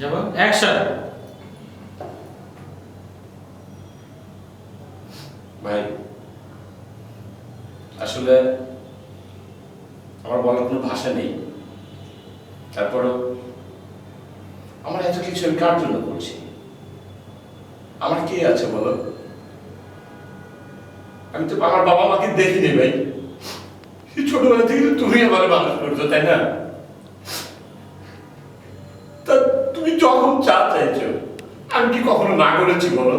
যাব? অ্যাকশন ভাই, আসলে আমার বলার কোনো ভাষা নেই। তারপরও আমার এত কিছু আমি কার জন্য করছি? আমার কে আছে বলো? আমি তো আমার বাবা মাকে দেখিনি ভাই। ছোটবেলা থেকে তুমি আমার মানুষ করছ, তাই না তা তুমি যখন চা চাইছো আমি কি কখনো না করেছি বলো?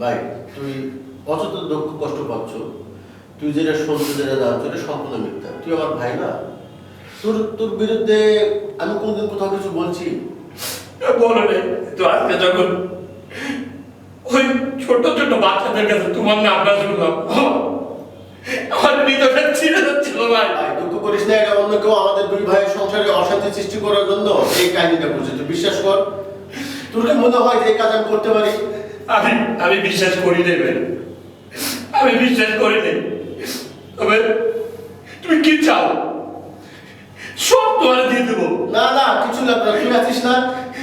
ভাই তুই অযথা দুঃখ কষ্ট পাচ্ছ। তুই যেটা শুনতে যেটা জানছ এটা সম্পূর্ণ মিথ্যা। তুই আমার ভাই না? তোর তোর বিরুদ্ধে আমি কোনদিন কোথাও কিছু বলছি? বলো রে তো আজকে যখন ওই ছোট ছোট বাচ্চাদের কাছে তোমার নামটা শুনলাম আমার হৃদয়টা ছিঁড়ে যাচ্ছিল ভাই করিস না এটা অন্য কেউ আমাদের দুই ভাইয়ের সংসারে অশান্তি সৃষ্টি করার জন্য এই কাহিনীটা করছে বিশ্বাস কর। তোর কি মনে হয় যে এই কাজ আমি করতে পারি? আমি আমি বিশ্বাস করি নেবে আমি বিশ্বাস করি নে। তবে তুমি কি চাও? সব তোমার দিয়ে দেবো। না না কিছু লাগবে না তুই আছিস না?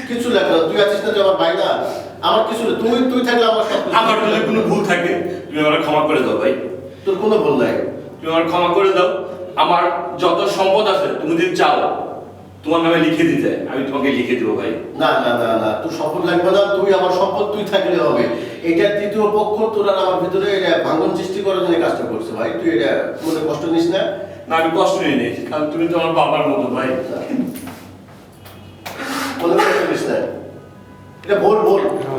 কিছু লাগবে না তুই আছিস না তুই আমার ভাই না? আমার কিছু না তুই তুই থাকলে আমার সব। আমার যদি কোনো ভুল থাকে তুমি আমার ক্ষমা করে দাও ভাই। তোর কোনো ভুল নাই। তুমি আমার ক্ষমা করে দাও। আমার যত সম্পদ আছে তুমি যদি চাও তোমার নামে লিখে দিতে আমি তোমাকে লিখে দেবো ভাই। না না না না তুই সম্পদ লাগবে না তুই আমার সম্পদ তুই থাকলে হবে। এটা তৃতীয় পক্ষ তোরা আমার ভিতরে এটা ভাঙন সৃষ্টি করার জন্য কাজটা করছে ভাই। তুই এটা মনে কষ্ট নিস না। না আমি কষ্ট নিয়ে নিই কারণ তুমি তো আমার বাবার মতো ভাই। মনে কষ্ট নিস না। এটা বল বল